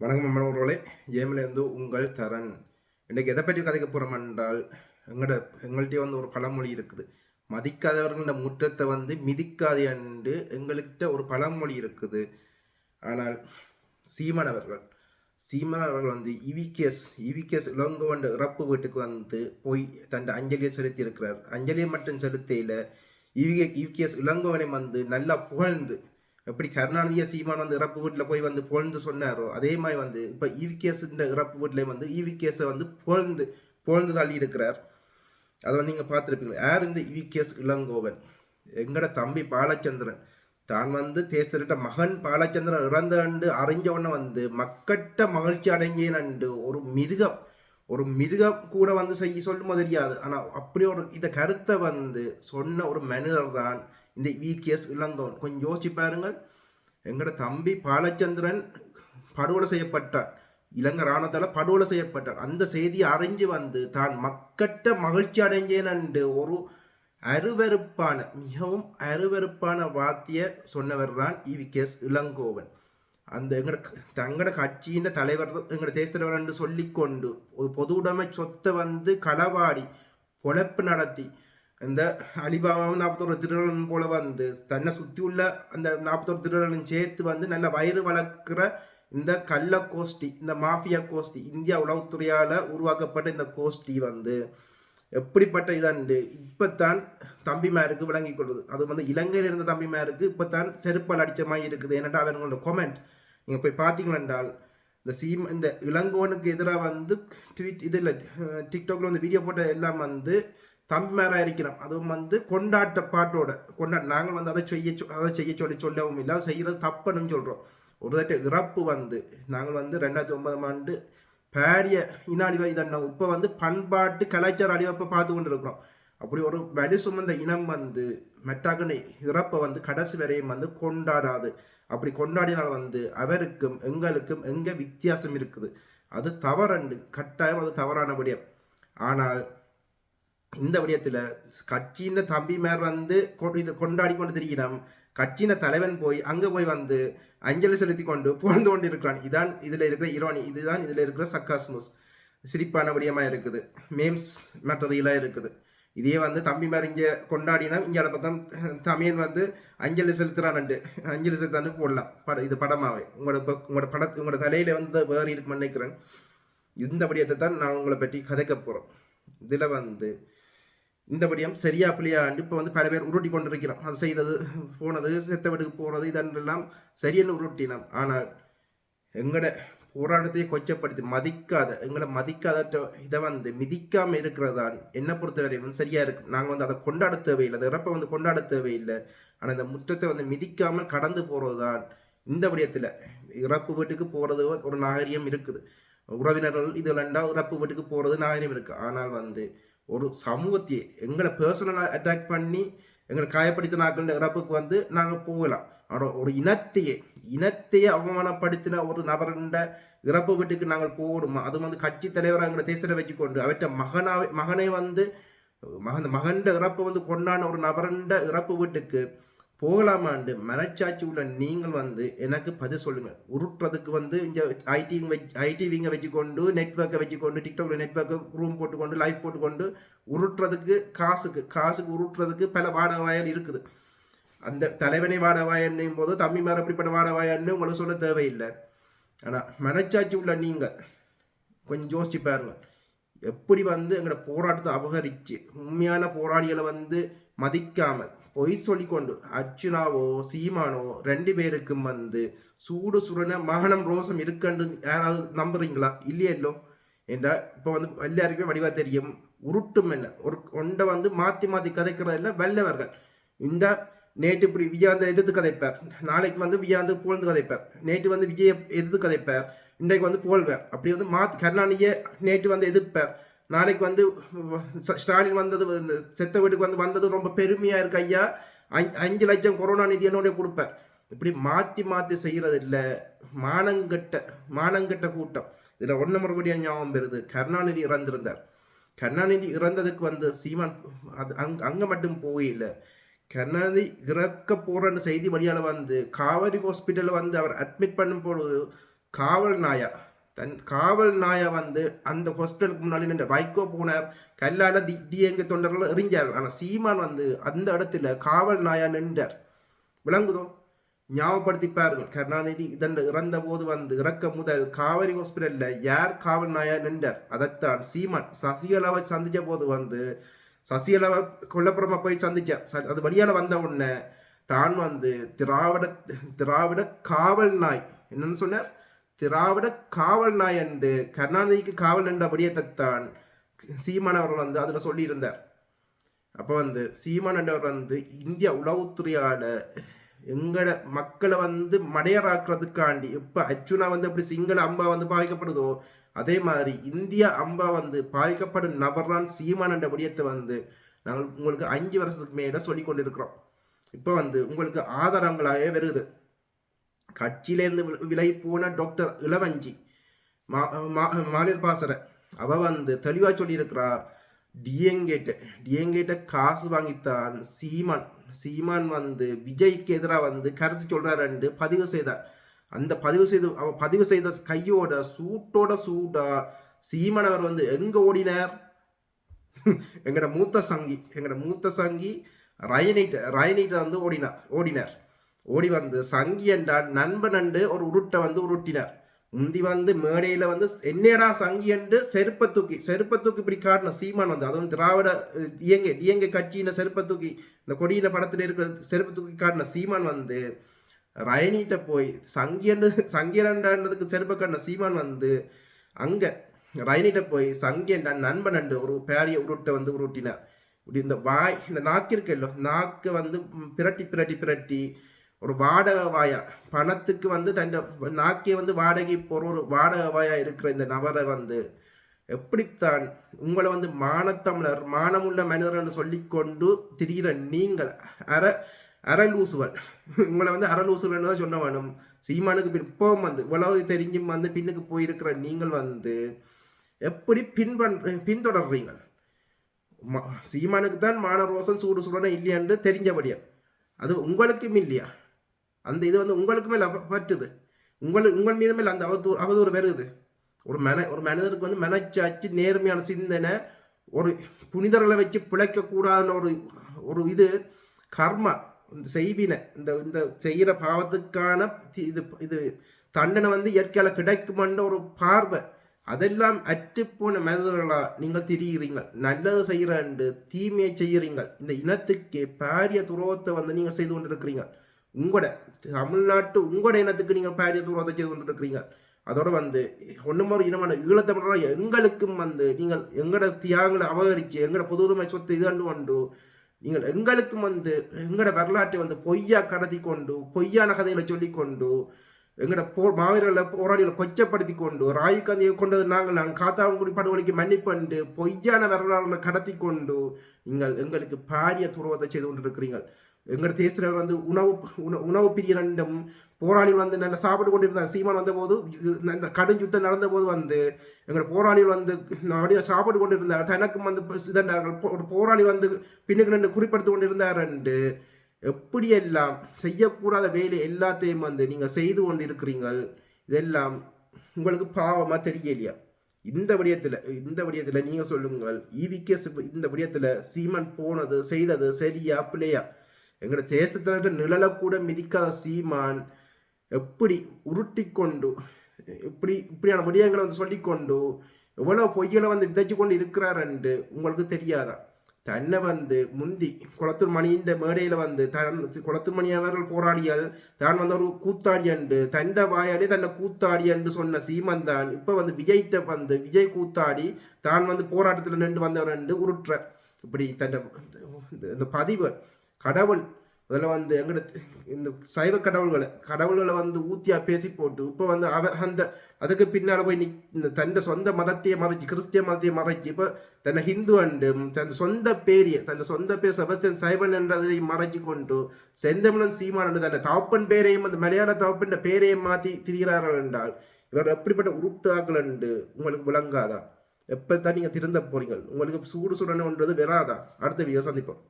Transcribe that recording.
வணக்கம் நண்பர்களே. ஏமிலேருந்து உங்கள் தரன். இன்றைக்கு எதை பற்றி கதைக்க போகிறோம் என்றால் எங்கள்ட எங்கள்கிட்ட வந்து ஒரு பழமொழி இருக்குது. மதிக்காதவர்கள முற்றத்தை வந்து மிதிக்காது என்று எங்கள்கிட்ட ஒரு பழமொழி இருக்குது. ஆனால் சீமன் அவர்கள் சீமன் அவர்கள் வந்து இவிகேஸ் இவிகேஸ் இளங்கோவண்ட இறப்பு வீட்டுக்கு வந்து போய் தன் அஞ்சலியை செலுத்தி இருக்கிறார் அஞ்சலியை மட்டும் செலுத்தையில் இவிகே இவிகேஸ் இளங்கோவனை வந்து நல்லா புகழ்ந்து எப்படி கருணாநிதிய சீமான் வந்து இறப்பு வீட்டில் போய் வந்து புகழ்ந்து சொன்னாரோ அதே மாதிரி வந்து இப்போ இவிகேஸ் இந்த இறப்பு வீட்டில் வந்து ஈவிகேஸை வந்து புகழ்ந்து புகழ்ந்து தள்ளி இருக்கிறார். அதை வந்து நீங்கள் பார்த்துருப்பீங்க யார் இந்த இவிகேஎஸ் இளங்கோவன்? எங்கட தம்பி பாலச்சந்திரன். தான் வந்து தேசத்திட்ட மகன் பாலச்சந்திரன் இறந்த அண்டு அறிஞ்சவன வந்து மக்கட்ட மகிழ்ச்சி அடைஞ்சேன் அண்டு ஒரு மிருகம் ஒரு மிருகம் கூட வந்து செய்ய சொல்லுமோ தெரியாது. ஆனால் அப்படி ஒரு இந்த கருத்தை வந்து சொன்ன ஒரு மனிதர் தான் இந்த விகேஎஸ் இளங்கோவன் கொஞ்சம் யோசிச்சு பாருங்கள். எங்களோட தம்பி பாலச்சந்திரன் படுகொலை செய்யப்பட்டார் இலங்கை ராணுவத்தால் படுகொலை செய்யப்பட்டார் அந்த செய்தியை அறிஞ்சு வந்து தான் மக்கட்ட மகிழ்ச்சி அடைஞ்சேன் என்று ஒரு அருவறுப்பான மிகவும் அருவறுப்பான வார்த்தைய சொன்னவர் தான் இவிகேஎஸ் இளங்கோவன். அந்த எங்கட தங்கட கட்சியின் தலைவர் எங்கட தேச தலைவர் என்று சொல்லிக்கொண்டு ஒரு பொது உடைமை சொத்தை வந்து களவாடி பொழப்பு நடத்தி இந்த அலிபாபாவும் நாற்பத்தோரு திருடனும் போல வந்து தன்னை சுற்றி உள்ள அந்த நாற்பத்தோரு திருடனும் சேர்த்து வந்து நல்ல வயிறு வளர்க்குற இந்த கள்ள கோஷ்டி இந்த மாஃபியா கோஷ்டி இந்தியா உளவுத்துறையால் உருவாக்கப்பட்ட இந்த கோஷ்டி வந்து எப்படிப்பட்ட இதாண்டு இப்போத்தான் தம்பிமாருக்கு விளங்கி கொள்வது அது வந்து இலங்கையில் இருந்த தம்பிமாருக்கு இப்போத்தான் செருப்பால் அடித்த மாதிரி இருக்குது ஏன்னா அவங்களோட கொமெண்ட் நீங்கள் போய் பார்த்தீங்களா என்றால் இந்த சீம் இந்த இளங்கோனுக்கு எதிராக வந்து ட்வீட் இதில் டிக்டாக்ல வந்து வீடியோ போட்ட எல்லாம் வந்து தம்பிமாராக இருக்கிறோம் அதுவும் வந்து கொண்டாட்ட பாட்டோட கொண்டா நாங்கள் வந்து அதை செய்ய சொ- அதை செய்ய சொல்லி சொல்லவும் இல்லை. செய்கிறது தப்புன்னு சொல்கிறோம் ஒரு தட்ட இறப்பு வந்து நாங்கள் வந்து ரெண்டாயிரத்தி ஒன்பதாம் ஆண்டு பாரிய இன அழிவை இதண்ணம் இப்போ வந்து பண்பாட்டு கலாச்சார அழிவப்பை பார்த்து கொண்டு இருக்கிறோம் அப்படி ஒரு வலி சுமந்த இனம் வந்து மெட்டாகனை இறப்பை வந்து கடைசி வரையும் வந்து கொண்டாடாது. அப்படி கொண்டாடினால் வந்து அவருக்கும் எங்களுக்கும் எங்கே வித்தியாசம் இருக்குது? அது தவறண்டு கட்டாயம் அது தவறான விடயம் ஆனால் இந்த விடயத்தில் கட்சியின் தம்பி மேல் வந்து கொ- இது கொண்டாடி கொண்டு திரிகிறோம் கட்சியின் தலைவன் போய் அங்கே போய் வந்து அஞ்சலி செலுத்தி கொண்டு புகழ்ந்து கொண்டு இருக்கிறான் இதான் இதில் இருக்கிற இரோனி இதுதான் இதில் இருக்கிற சக்காஸ்மஸ் சிரிப்பான விடயமாக இருக்குது. மேம்ஸ் மற்றதையெல்லாம் இருக்குது. இதே வந்து தம்பி மாதிரி இங்கே கொண்டாடினா இங்கே பக்கம் தமிழ் வந்து அஞ்சலி செலுத்துறான்ட்டு அஞ்சலி செலுத்தான்னு போடலாம். பட இது படமாவே. உங்களோட உங்களோட பட உங்களோட தலையில் வந்து வேறு இருக்குன்னு நினைக்கிறேன். இந்த விடயத்தை தான் நான் உங்களை பற்றி கதைக்க போகிறோம் இதில் வந்து இந்த விடயம் சரியா பிள்ளையாண்டு இப்போ வந்து பல பேர் உருட்டி கொண்டிருக்கிறோம். அது செய்தது போனது செத்த வீட்டுக்கு போகிறது இதெல்லாம் சரியென்னு உருட்டினோம். ஆனால் எங்களை போராட்டத்தையே கொச்சப்படுத்தி மதிக்காத எங்களை மதிக்காத இதை வந்து மிதிக்காம இருக்கிறதான் என்னை பொறுத்தவரையும் சரியாக இருக்கும். நாங்கள் வந்து அதை கொண்டாட தேவையில்லை. அந்த இறப்பை வந்து கொண்டாட தேவையில்லை. ஆனால் இந்த முற்றத்தை வந்து மிதிக்காமல் கடந்து போகிறது தான் இந்த விடயத்தில். இறப்பு வீட்டுக்கு போகிறது ஒரு நாகரிகம் இருக்குது. உறவினர்கள் இது இதுலண்டா இறப்பு வீட்டுக்கு போகிறது நாகரிகம் இருக்குது ஆனால் வந்து ஒரு சமூகத்தையே எங்களை பர்சனலாக அட்டாக் பண்ணி எங்களை காயப்படுத்தினாக்கள் இறப்புக்கு வந்து நாங்கள் போகலாம். ஆனால் ஒரு இனத்தையே இனத்தையே அவமானப்படுத்தின ஒரு நபருண்ட இறப்பு வீட்டுக்கு நாங்கள் போகணுமா? அது வந்து கட்சி தலைவராக எங்களை தேசத்தை வச்சுக்கொண்டு அவற்றை மகனாவே மகனை வந்து மகன் மகன்ட இறப்பை வந்து கொண்டான ஒரு நபருண்ட இறப்பு வீட்டுக்கு போகலாமாண்டு மனச்சாட்சி உள்ள நீங்கள் வந்து எனக்கு பதில் சொல்லுங்க உருட்டுறதுக்கு வந்து இந்த ஐடி ஐடிவிங்க வச்சுக்கொண்டு நெட்ஒர்க்கை வச்சுக்கொண்டு டிக்டாக்ல நெட்ஒர்க்கை ரூம் போட்டுக்கொண்டு லைவ் போட்டுக்கொண்டு உருட்டுறதுக்கு காசுக்கு காசுக்கு உருட்டுறதுக்கு பல வாடகை வாயல் இருக்குது. அந்த தலைவனை வாடவாயன்னும் போது தம்பி மேல அப்படிப்பட்ட வாடவாயன்னு உங்களுக்கு சொல்ல தேவையில்லை. ஆனால் மனச்சாட்சி உள்ள நீங்கள் கொஞ்சம் யோசிச்சு பாருங்க. எப்படி வந்து எங்களோட போராட்டத்தை அபகரித்து உண்மையான போராளிகளை வந்து மதிக்காமல் பொய் சொல்லிக்கொண்டு அர்ச்சுனாவோ சீமானோ ரெண்டு பேருக்கும் வந்து சூடு சுடன மகனம் ரோசம் இருக்கண்டு யாராவது நம்புறீங்களா? இல்லையல்லோ என்றால் இப்போ வந்து எல்லாருக்குமே வடிவா தெரியும். உருட்டும் என்ன? ஒரு கொண்டை வந்து மாற்றி மாற்றி கதைக்கிறதில்ல வெள்ளவர்கள் இந்த நேற்று இப்படி விஜயாந்த எதிர்த்து கதைப்பார். நாளைக்கு வந்து விஜயாந்து புகழ்ந்து கதைப்பார். நேற்று வந்து விஜய எதிர்த்து கதைப்பார். இன்றைக்கு வந்து புகழ்வார். அப்படி வந்து மாத் கருணாநிதியை நேற்று வந்து எதிர்ப்பார். நாளைக்கு வந்து ஸ்டாலின் வந்தது வந்து செத்த வீட்டுக்கு வந்து வந்தது ரொம்ப பெருமையாக இருக்கு ஐயா. அஞ்சு- அஞ்சு லட்சம் கொரோனா நிதி என்னோட கொடுப்பார் இப்படி மாற்றி மாற்றி செய்கிறது இல்லை மானங்கட்ட மானங்கெட்ட கூட்டம். இதில் ஒன்று மறுபடியும் ஞாபகம் பெறுது கருணாநிதி இறந்திருந்தார். கருணாநிதி இறந்ததுக்கு வந்து சீமான் அது அங் அங்கே மட்டும் போகல கருணாநிதி இறக்க போகிறன்னு செய்தி வழியால் வந்து காவேரி ஹாஸ்பிட்டலில் வந்து அவர் அட்மிட் பண்ணும் பொழுது காவல் நாயா தன் காவல் நாயை வந்து அந்த ஹாஸ்பிட்டலுக்கு முன்னாடி நின்று வைகோ போனார் கல்லால தி டிஎங்க தொண்டர்கள் எறிஞ்சார் ஆனால் சீமான் வந்து அந்த இடத்துல காவல் நாயா நின்றார். விளங்குதோ ஞாபகப்படுத்திப்பார்கள். கருணாநிதி இதன் இறந்த போது வந்து இறக்க முதல் காவிரி ஹாஸ்பிட்டல்ல யார் காவல் நாயா நின்றார்? அதைத்தான் சீமான் சசிகலாவை சந்திச்ச போது வந்து சசிகலாவை கொல்லப்புறமா போய் சந்திச்சார். ச- அது வழியால வந்த உடனே தான் வந்து திராவிட திராவிட காவல் நாய் என்னன்னு சொன்னார்? திராவிட காவல் நாய் என்று கருணாநிதிக்கு காவல் என்ற விடயத்தைத்தான் சீமான் அவர்கள் வந்து அதில் சொல்லியிருந்தார். அப்போ வந்து சீமான் என்றவர் வந்து இந்திய உளவுத்துறையால் எங்களை மக்களை வந்து மடையராக்குறதுக்காண்டி இப்போ அர்ஜுனா வந்து எப்படி சிங்கள அம்பா வந்து பாதிக்கப்படுதோ அதே மாதிரி இந்திய அம்பா வந்து பாதிக்கப்படும் நபர்தான் சீமான் என்ற விடயத்தை வந்து நாங்கள் உங்களுக்கு அஞ்சு வருஷத்துக்கு மேலே சொல்லி கொண்டிருக்கிறோம். இப்போ வந்து உங்களுக்கு ஆதாரங்களாகவே வருது. கட்சியிலேருந்து விலகி போன டாக்டர் இளவஞ்சி மா மா- மாலிர் பாசற. அவ வந்து தெளிவா சொல்லியிருக்கிறா டிஎங்கேட்ட டிஎங்கேட்ட காசு வாங்கித்தான் சீமான். சீமான் வந்து விஜய்க்கு எதிராக வந்து கருத்து சொல்றாருன்னு பதிவு செய்தார். அந்த பதிவு செய்து அவ பதிவு செய்த கையோட சூட்டோட சூட்டா சீமான் அவர் வந்து எங்க ஓடினார்? எங்கட மூத்த சங்கி எங்கட மூத்த சங்கி ரயனைட் ரயனைட்ட வந்து ஓடினார் ஓடினார். ஓடி வந்து சங்கி என்றால் நண்பன் என்று ஒரு உருட்டை வந்து உருட்டினார். முந்தி வந்து மேடையில வந்து என்னடா சங்கி என்று செருப்பை தூக்கி செருப்பை தூக்கி இப்படி காட்டின சீமான் வந்து அதுவும் திராவிட இயங்க இயங்க கட்சியின செருப்பை தூக்கி இந்த கொடியின படத்துல இருக்கிற செருப்பு தூக்கி காட்டின சீமான் வந்து ரயனிட்ட போய் சங்கி சங்கியன்னு சங்கியன்ன்றதுக்கு செருப்ப காட்டின சீமான் வந்து அங்க ரயனிட்ட போய் சங்கி என்ற நண்பன் அண்டு ஒரு பேரிய உருட்டை வந்து உருட்டினார். இப்படி இந்த வாய் இந்த நாக்கு இருக்குல்ல நாக்கு வந்து பிரட்டி பிரட்டி பிரட்டி ஒரு வாடகை வாயா. பணத்துக்கு வந்து தன் நாக்கே வந்து வாடகை போற ஒரு வாடகை வாயா இருக்கிற இந்த நபரை வந்து எப்படித்தான் உங்களை வந்து மானத்தமிழர் மானமுள்ள மனிதர்னு சொல்லிக்கொண்டு திரிகிற நீங்கள் அற அரலூசுவல் உங்களை வந்து அரலூசுவல்னு தான் சொல்ல வேணும். சீமானுக்கு பின் வந்து உலக தெரிஞ்சும் வந்து பின்னுக்கு போயிருக்கிற நீங்கள் வந்து எப்படி பின்பன் பின்தொடர்றீங்க சீமானுக்கு தான் மான ரோசன் சூடு சுடணும் இல்லையான்னு தெரிஞ்சபடியா அது உங்களுக்கும் இல்லையா? அந்த இது வந்து உங்களுக்கு மேலே பற்றுது. உங்களுக்கு உங்கள் மீது மேலே அந்த அவதூறு அவதூறு வருது. ஒரு மன ஒரு மனிதனுக்கு வந்து மனச்சாச்சு நேர்மையான சிந்தனை ஒரு புனிதர்களை வச்சு பிழைக்கக்கூடாதுன்னு ஒரு ஒரு இது கர்மா இந்த செய்வினை இந்த இந்த செய்கிற பாவத்துக்கான தி- இது இது தண்டனை வந்து இயற்கையால் கிடைக்குமென்ற ஒரு பார்வை அதெல்லாம் அற்றுப்போன மனிதர்களா நீங்கள் திரிகிறீங்க நல்லது செய்கிறண்டு தீமையை செய்கிறீங்க. இந்த இனத்துக்கு பாரிய துரோகத்தை வந்து நீங்கள் செய்து கொண்டிருக்கிறீங்க. உங்களோட தமிழ்நாட்டு உங்களோட இனத்துக்கு நீங்கள் பாரிய துரோகத்தை செய்து கொண்டிருக்கிறீங்க. அதோட வந்து ஒன்றும் ஒரு இனமான ஈழத்தமிழராக எங்களுக்கும் வந்து நீங்கள் எங்களோட தியாகங்களை அபகரித்து எங்களோட புதுமை சொத்து இது கொண்டு நீங்கள் எங்களுக்கும் வந்து எங்களோட வரலாற்றை வந்து பொய்யா கடத்தி கொண்டு பொய்யான கதைகளை சொல்லிக்கொண்டு எங்களோட போர் மாவீரர்களை போராளிகளை கொச்சப்படுத்தி கொண்டு ராஜீவ் காந்தியை கொண்டது நாங்கள் நாங்கள் காத்தாங்குடி படுகொலைக்கு மன்னிப்பண்டு பொய்யான வரலாறுகளை கடத்தி கொண்டு நீங்கள் எங்களுக்கு பாரிய துருவத்தை செய்து கொண்டிருக்கிறீர்கள். எங்களோட தேசத்தில் வந்து உணவு உண- உணவு பிரியனிடம் போராளிகள் வந்து நல்லா சாப்பிட்டு கொண்டிருந்தாங்க. சீமான் வந்தபோது இந்த கடும் யுத்தம் நடந்த போது வந்து எங்களோட போராளிகள் வந்து அப்படியே சாப்பிட்டு கொண்டிருந்தார் தனக்கும் வந்து இதண்டார்கள் ஒரு போராளி வந்து பின்னுக்கு நின்று குறிப்பிடுத்து கொண்டிருந்தார் என்று எப்படியெல்லாம் செய்யக்கூடாத வேலை எல்லாத்தையும் வந்து நீங்கள் செய்து கொண்டு இருக்கிறீங்கள் இதெல்லாம் உங்களுக்கு பாவமாக தெரியலையா? இந்த விடயத்தில் இந்த விடயத்தில் நீங்கள் சொல்லுங்கள். ஈவிகே இந்த விடயத்தில் சீமன் போனது செய்தது சரியா பிள்ளையா எங்களோட தேசத்தில் நிழலை கூட மிதிக்காத சீமான் எப்படி உருட்டி கொண்டு இப்படி இப்படியான விடயங்களை வந்து சொல்லிக்கொண்டு எவ்வளோ பொய்களை வந்து விதைச்சு கொண்டு இருக்கிறாருன்னு உங்களுக்கு தெரியாதா? தன்னை வந்து முந்தி குளத்தூர் மணியின் மேடையில் வந்து தன் குளத்தூர் மணி அவர்கள் போராடியால் தான் வந்து ஒரு கூத்தாடி அண்டு தண்ட வாயாலே தன்னை கூத்தாடி என்று சொன்ன சீமன் தான் இப்போ வந்து விஜய்கிட்ட வந்து விஜய் கூத்தாடி தான் வந்து போராட்டத்தில் நின்று வந்தவர் என்று உருட்டுற இப்படி தன்னை இந்த- இந்த பதிவு கடவுள். அதில் வந்து எங்கட இந்த சைவ கடவுள்களை கடவுள்களை வந்து ஊத்தியா பேசி போட்டு இப்போ வந்து அவர் அந்த அதுக்கு பின்னால் போய் நிக் இந்த தன் சொந்த மதத்தையே மறைச்சு கிறிஸ்திய மதத்தையே மறைச்சு இப்போ தன்னை ஹிந்து அண்டு தன் சொந்த பேரிய தன் சொந்த பேர் செபஸ்டியன் சைவன் என்றதை மறைச்சு கொண்டு செந்தமிழன் சீமான் என்று தன்னை தவப்பன் பேரையும் அந்த மலையாள தவப்பன் பேரையும் மாற்றி திரிகிறார்கள் என்றால் இவர் எப்படிப்பட்ட உருட்டாக்கள் என்று உங்களுக்கு விளங்காதா? எப்போ தான் நீங்கள் திருந்த போறீங்க உங்களுக்கு சூடு சுடணுன்றது வராதா? அடுத்த வீடியோ சந்திப்போம்.